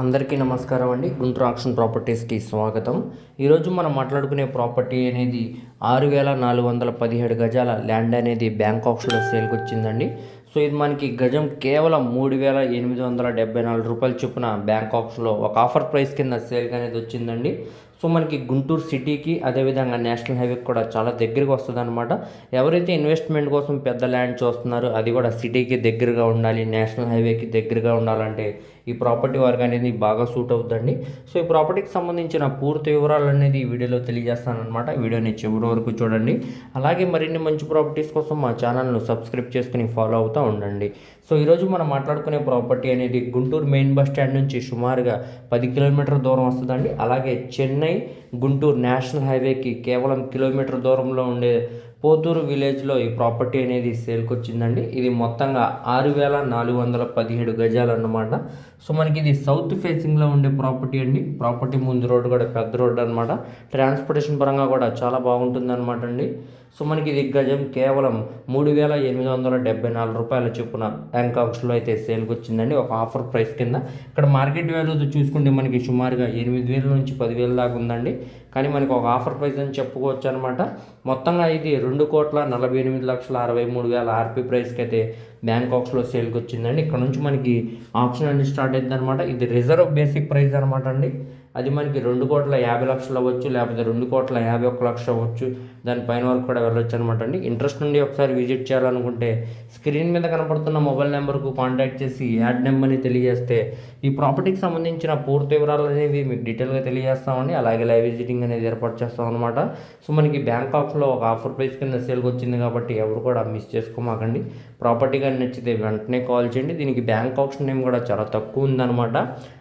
అందరికీ నమస్కారం అండి. గుంటూరు ఆక్షన్ ప్రాపర్టీస్కి స్వాగతం. ఈరోజు మనం మాట్లాడుకునే ప్రాపర్టీ అనేది ఆరు వేల నాలుగు వందల పదిహేడు గజాల ల్యాండ్ అనేది బ్యాంక్ ఆప్షన్లో సేల్కి వచ్చిందండి. సో ఇది మనకి గజం కేవలం మూడు వేల ఎనిమిది వందల డెబ్బై నాలుగు రూపాయల చొప్పున బ్యాంక్ ఆప్షన్లో ఒక ఆఫర్ ప్రైస్ కింద సేల్కి అనేది వచ్చిందండి. సో మనకి గుంటూరు సిటీకి అదేవిధంగా నేషనల్ హైవేకి కూడా చాలా దగ్గరకు వస్తుంది అనమాట ఎవరైతే ఇన్వెస్ట్మెంట్ కోసం పెద్ద ల్యాండ్ చూస్తున్నారో అది కూడా సిటీకి దగ్గరగా ఉండాలి నేషనల్ హైవేకి దగ్గరగా ఉండాలంటే ఈ ప్రాపర్టీ వారికి అనేది బాగా సూట్ అవుతుందండి. సో ఈ ప్రాపర్టీకి సంబంధించిన పూర్తి వివరాలు అనేది ఈ వీడియోలో తెలియజేస్తాను అనమాట వీడియోని చివరి వరకు చూడండి. అలాగే మరిన్ని మంచి ప్రాపర్టీస్ కోసం మా ఛానల్ను సబ్స్క్రైబ్ చేసుకుని ఫాలో అవుతూ ఉండండి. సో ఈరోజు మనం మాట్లాడుకునే ప్రాపర్టీ అనేది గుంటూరు మెయిన్ బస్ స్టాండ్ నుంచి సుమారుగా పది కిలోమీటర్ దూరం వస్తుందండి. అలాగే చెన్నై గుంటూరు నేషనల్ హైవేకి కేవలం కిలోమీటర్ దూరంలో ఉండే పోతూరు విలేజ్లో ఈ ప్రాపర్టీ అనేది సేల్కి వచ్చిందండి ఇది మొత్తంగా ఆరు వేల నాలుగు వందల పదిహేడు గజాలు అన్నమాట సో మనకి ఇది సౌత్ ఫేసింగ్లో ఉండే ప్రాపర్టీ అండి. ప్రాపర్టీ ముందు రోడ్డు కూడా పెద్ద రోడ్డు అనమాట ట్రాన్స్పోర్టేషన్ పరంగా కూడా చాలా బాగుంటుంది అనమాట అండి. సో మనకి ఇది గజం కేవలం మూడు వేల ఎనిమిది వందల డెబ్బై నాలుగు రూపాయల చొప్పున బ్యాంకాక్స్లో అయితే సేల్కి వచ్చిందండి ఒక ఆఫర్ ప్రైస్ కింద. ఇక్కడ మార్కెట్ వాల్యూతో చూసుకుంటే మనకి సుమారుగా ఎనిమిది వేల నుంచి పదివేల దాకా ఉందండి. కానీ మనకి ఒక ఆఫర్ ప్రైస్ అని చెప్పుకోవచ్చు అనమాట మొత్తంగా ఇది రెండు రెండు కోట్ల నలభై ఎనిమిది లక్షల అరవై మూడు వేల ఆర్పీ ప్రైస్కి అయితే బ్యాంకాక్స్లో సేల్కి వచ్చిందండి ఇక్కడ నుంచి మనకి ఆప్షన్ అనేది స్టార్ట్ అయింది అనమాట ఇది రిజర్వ్ బేసిక్ ప్రైస్ అనమాట అండి. అది మనకి రెండు కోట్ల యాభై లక్షలు అవ్వచ్చు లేకపోతే రెండు కోట్ల యాభై ఒక్క లక్ష అవ్వచ్చు. దానిపైన వరకు కూడా వెళ్ళొచ్చు అనమాట అండి. ఇంట్రెస్ట్ నుండి ఒకసారి విజిట్ చేయాలనుకుంటే స్క్రీన్ మీద కనపడుతున్న మొబైల్ నెంబర్కు కాంటాక్ట్ చేసి యాడ్ నెంబర్ని తెలియజేస్తే ఈ ప్రాపర్టీకి సంబంధించిన పూర్తి వివరాలు అనేవి మీకు డీటెయిల్గా తెలియజేస్తామండి. అలాగే లైవ్ విజిటింగ్ అనేది ఏర్పాటు చేస్తాం అనమాట సో మనకి బ్యాంకాక్లో ఒక ఆఫర్ ప్రైస్ కింద సేల్కి వచ్చింది కాబట్టి ఎవరు కూడా మిస్ చేసుకోమాకండి. ప్రాపర్టీ కానీ నచ్చితే వెంటనే కాల్ చేయండి. దీనికి బ్యాంక్ ఆప్షన్ నేమ్ కూడా చాలా తక్కువ ఉందన్నమాట.